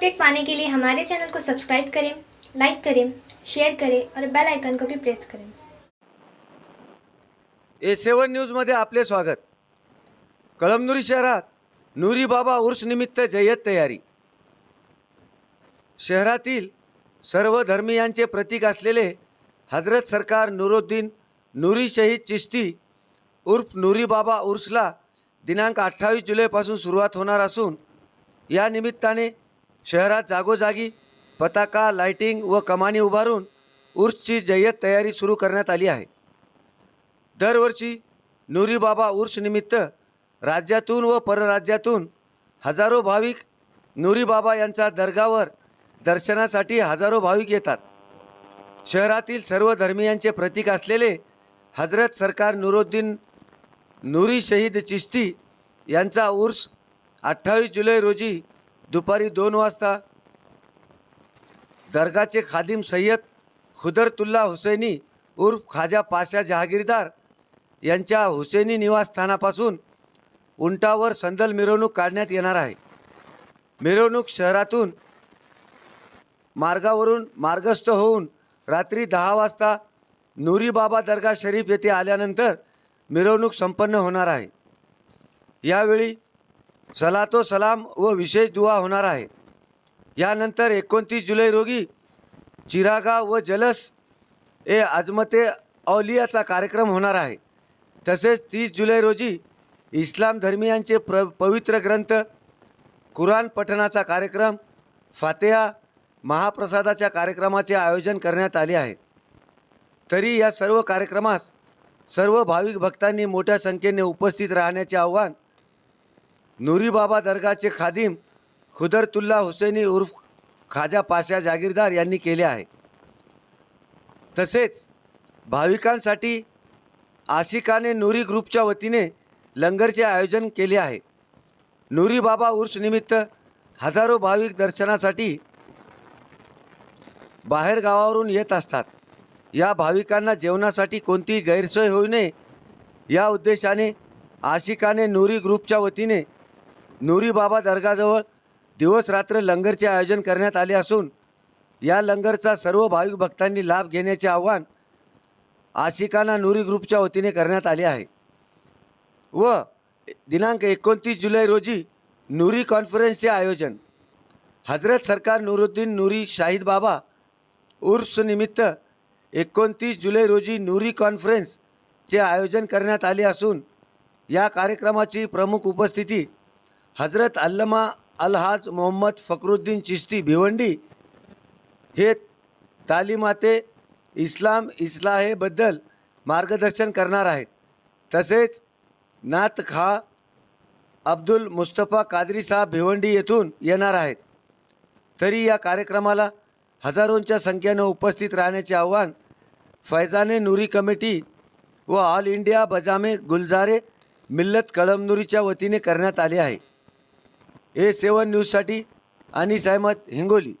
Update पाने के लिए हमारे चैनल को सब्सक्राइब करें लाइक करें शेयर करें और बेल आइकन को भी प्रेस करें। ए सेवन न्यूजमध्ये आपले स्वागत. कळमनुरी शहरात नुरी बाबा उर्स निमित्त जय्यत तयारी. शहरातील सर्व धर्मीयांचे प्रतीक असलेले हजरत सरकार नुरुद्दीन नुरी शहीद चिश्ती उर्फ नुरी बाबा उर्सला दिनांक अठ्ठावीस जुलैपासून सुरुवात होणार असून या निमित्ताने शहरात जागोजागी पताका लायटिंग व कमानी उभारून उर्सची जय्यत तयारी सुरू करण्यात आली आहे. दरवर्षी नुरीबाबा उर्सनिमित्त राज्यातून व परराज्यातून हजारो भाविक नुरीबाबा यांच्या यांचा दर्गावर दर्शनासाठी हजारो भाविक येतात. शहरातील सर्व धर्मियांचे प्रतीक असलेले हजरत सरकार नुरुद्दीन नुरी शहीद चिश्ती यांचा उर्स अठ्ठावीस जुलै रोजी दुपारी दोन वाजता दर्गाचे खादिम सय्यद खुदरतुल्ला हुसैनी उर्फ खाजा पाशा जहागीरदार यांच्या हुसेनी निवासस्थानापासून उंटावर संदल मिरवणूक काढण्यात येणार आहे. मिरवणूक शहरातून मार्गावरून मार्गस्थ होऊन रात्री दहा वाजता नुरीबाबा दर्गा शरीफ येथे आल्यानंतर मिरवणूक संपन्न होणार आहे. यावेळी सलातो सलाम व विशेष दुवा होणार आहे. यानंतर एकोणतीस जुलै रोजी चिरागा व जलस ए आजमते औलियाचा कार्यक्रम होणार आहे. तसेच तीस जुलै रोजी इस्लाम धर्मियांचे प्र पवित्र ग्रंथ कुराण पठणाचा कार्यक्रम फातेहा महाप्रसादाच्या कार्यक्रमाचे आयोजन करण्यात आले आहे. तरी या सर्व कार्यक्रमास सर्व भाविक भक्तांनी मोठ्या संख्येने उपस्थित राहण्याचे आव्हान नुरी बाबा दर्गाचे खादिम खुदरतुल्ला हुसैनी उर्फ खाजा पाशा जागीरदार यांनी केले आहे. तसेच भाविकांसाठी आशिकाने नुरी ग्रुपच्या वतीने लंगरचे आयोजन केले आहे. नुरी बाबा उर्सनिमित्त हजारो भाविक दर्शनासाठी बाहेर गावावरून येत असतात. या भाविकांना जेवणासाठी कोणतीही गैरसोय होऊ नये. या उद्देशाने आशिकाने नुरी ग्रुपच्या वतीने नुरी बाबा दर्गाजवळ दिवस रात्र लंगरचे आयोजन करण्यात आले असून या लंगरचा सर्व भाविक भक्तांनी लाभ घेण्याचे आव्हान आशिकाना नुरी ग्रुपच्या वतीने करण्यात आले आहे. व दिनांक एकोणतीस जुलै रोजी नुरी कॉन्फरन्सचे आयोजन हजरत सरकार नुरुद्दीन नुरी शाहिद बाबा उर्सनिमित्त एकोणतीस जुलै रोजी नुरी कॉन्फरन्सचे आयोजन करण्यात आले असून या कार्यक्रमाची प्रमुख उपस्थिती हजरत अल्लमा अलहाज मोहम्मद फखरुद्दीन चिश्ती भिवंडी हे तालिमाते इस्लाम इस्लाहेबद्दल मार्गदर्शन करणार आहेत. तसेच नात खा अब्दुल मुस्तफा कादरी साहब भिवंडी येथून येणार आहेत. तरी या कार्यक्रमाला हजारोंच्या संख्येनं उपस्थित राहण्याचे आव्हान फैजाने नुरी कमिटी व ऑल इंडिया बजामे गुलजारे मिल्लत कळमनुरीच्या वतीने करण्यात आले आहे. ए सेवन न्यूजसाठी अनिस अहमद हिंगोली.